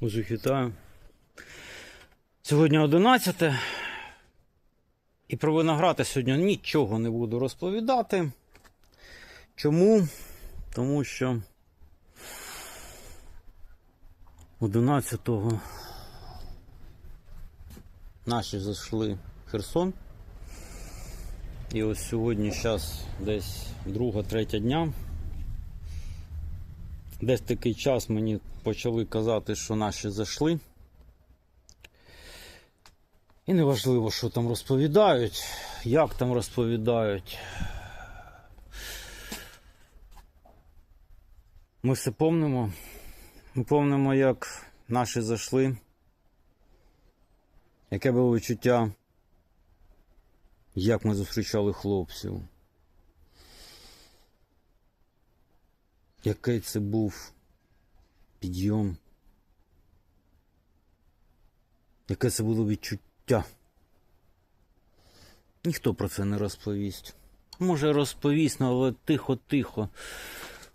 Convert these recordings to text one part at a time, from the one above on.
Усіх вітаю. Сьогодні 11. І про виноград сьогодні нічого не буду розповідати. Чому? Тому що 11-го наші зайшли в Херсон. І ось сьогодні зараз десь друга-третя дня. Десь такий час мені почали казати, що наші зайшли. І неважливо, що там розповідають, як там розповідають. Ми все помнимо. Ми помнимо, як наші зайшли. Яке було відчуття, як ми зустрічали хлопців. Який це був підйом. Яке це було відчуття. Ніхто про це не розповість. Може розповість, але тихо-тихо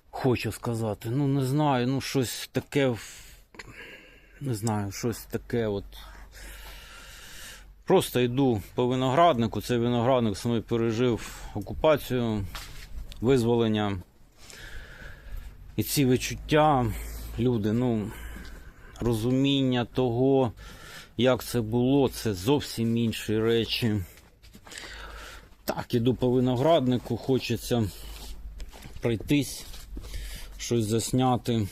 хочу сказати. Ну, не знаю, ну щось таке. Не знаю, щось таке от. Просто йду по винограднику. Цей виноградник саме пережив окупацію, визволення. І ці відчуття, люди, ну, розуміння того, як це було, це зовсім інші речі. Так, іду по винограднику, хочеться пройтись, щось засняти.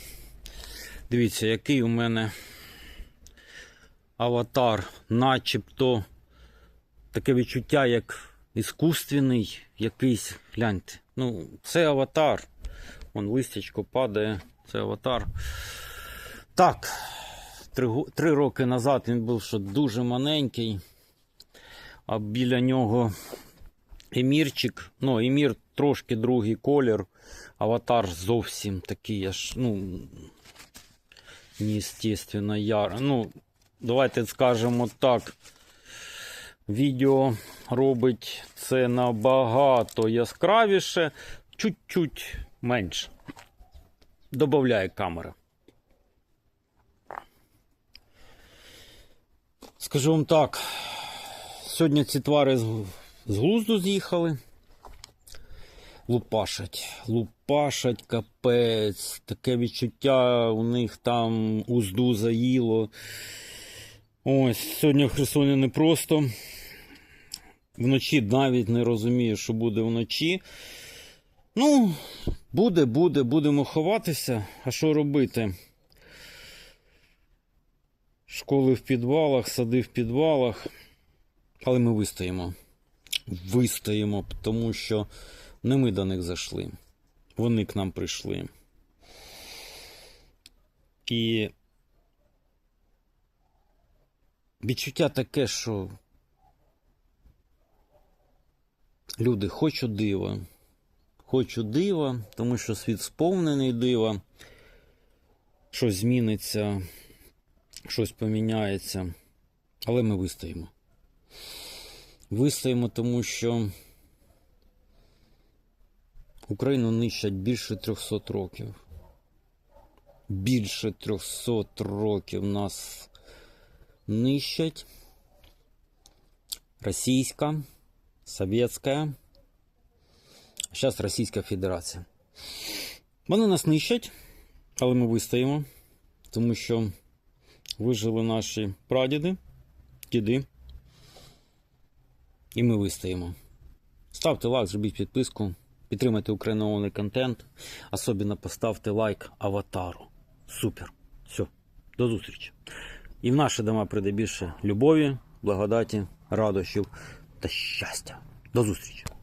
Дивіться, який у мене аватар, начебто таке відчуття, як іскусственний якийсь. Гляньте. Ну, це аватар. Вон листячко падає, це аватар. Так, три, три роки назад він був ще дуже маленький, а біля нього емірчик. Ну, емір трошки другий колір, аватар зовсім такий аж, ну, неестественно яр. Ну, давайте скажемо так. Відео робить це набагато яскравіше, чуть-чуть менше. Добавляє камера. Скажу вам так. Сьогодні ці твари з, глузду з'їхали. Лупашать. Лупашать капець. Таке відчуття у них там узду заїло. Ось, сьогодні в Херсоні непросто. Вночі навіть не розумію, що буде вночі. Ну, буде, буде, будемо ховатися. А що робити? Школи в підвалах, сади в підвалах. Але ми вистоїмо. Вистоїмо, тому що не ми до них зайшли. Вони к нам прийшли. І відчуття таке, що люди, хочу дива. Хочу дива, тому що світ сповнений дива. Щось зміниться, щось поміняється. Але ми вистоїмо. Вистоїмо, тому що Україну нищать більше 300 років. Більше 300 років нас нищать. Російська, совєтська, зараз Російська Федерація. Вони нас нищать, але ми вистоїмо, тому що вижили наші прадіди, діди. І ми вистоїмо. Ставте лайк, зробіть підписку, підтримайте україномовний контент. Особливо поставте лайк аватару. Супер. Все, до зустрічі. І в наші дома прийде більше любові, благодаті, радощів та щастя. До зустрічі!